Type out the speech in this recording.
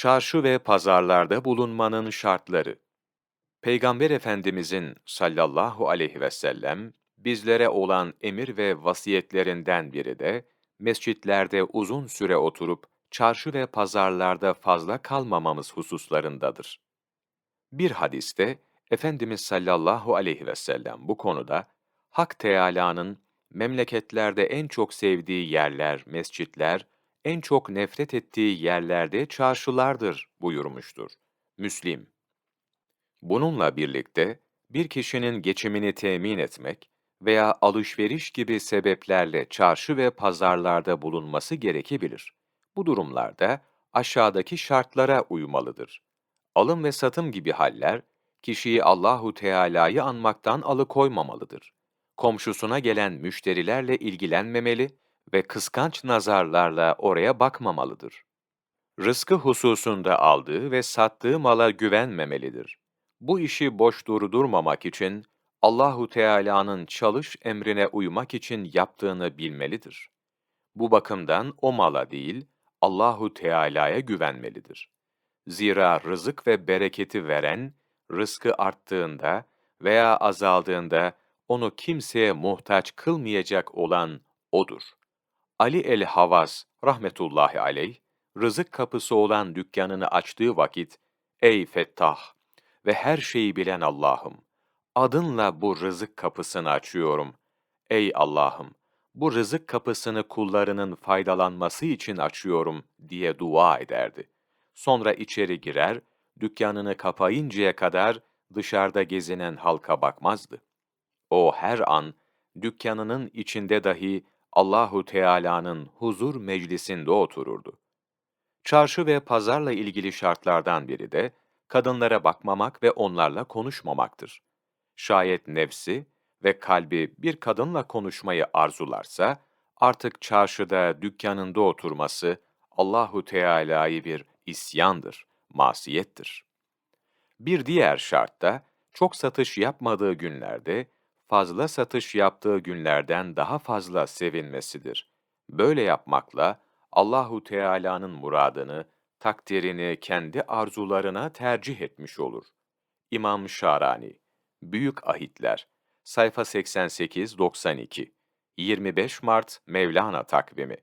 Çarşı ve pazarlarda bulunmanın şartları. Peygamber Efendimizin sallallahu aleyhi ve sellem bizlere olan emir ve vasiyetlerinden biri de mescitlerde uzun süre oturup çarşı ve pazarlarda fazla kalmamamız hususlarındadır. Bir hadiste Efendimiz sallallahu aleyhi ve sellem bu konuda Hak Teâlâ'nın memleketlerde en çok sevdiği yerler, mescitler, en çok nefret ettiği yerlerde çarşılardır buyurmuştur. Müslim. Bununla birlikte bir kişinin geçimini temin etmek veya alışveriş gibi sebeplerle çarşı ve pazarlarda bulunması gerekebilir. Bu durumlarda aşağıdaki şartlara uymalıdır. Alım ve satım gibi haller kişiyi Allahu Teala'yı anmaktan alıkoymamalıdır. Komşusuna gelen müşterilerle ilgilenmemeli ve kıskanç nazarlarla oraya bakmamalıdır. Rızkı hususunda aldığı ve sattığı mala güvenmemelidir. Bu işi boş durdurmamak için Allahu Teala'nın çalış emrine uymak için yaptığını bilmelidir. Bu bakımdan o mala değil, Allahu Teala'ya güvenmelidir. Zira rızık ve bereketi veren, rızkı arttığında veya azaldığında onu kimseye muhtaç kılmayacak olan O'dur. Ali el-Havas rahmetullahi aleyh, rızık kapısı olan dükkanını açtığı vakit, Ey Fettah ve her şeyi bilen Allah'ım! Adınla bu rızık kapısını açıyorum. Ey Allah'ım! Bu rızık kapısını kullarının faydalanması için açıyorum diye dua ederdi. Sonra içeri girer, dükkanını kapayıncaya kadar dışarıda gezinen halka bakmazdı. O her an dükkanının içinde dahi Allahu Teala'nın huzur meclisinde otururdu. Çarşı ve pazarla ilgili şartlardan biri de kadınlara bakmamak ve onlarla konuşmamaktır. Şayet nefsi ve kalbi bir kadınla konuşmayı arzularsa, artık çarşıda, dükkanında oturması Allahu Teala'yı bir isyandır, masiyettir. Bir diğer şart da çok satış yapmadığı günlerde fazla satış yaptığı günlerden daha fazla sevinmesidir. Böyle yapmakla Allahu Teala'nın muradını, takdirini kendi arzularına tercih etmiş olur. İmam Şarani Büyük Ahitler Sayfa 88-92 25 Mart Mevlana Takvimi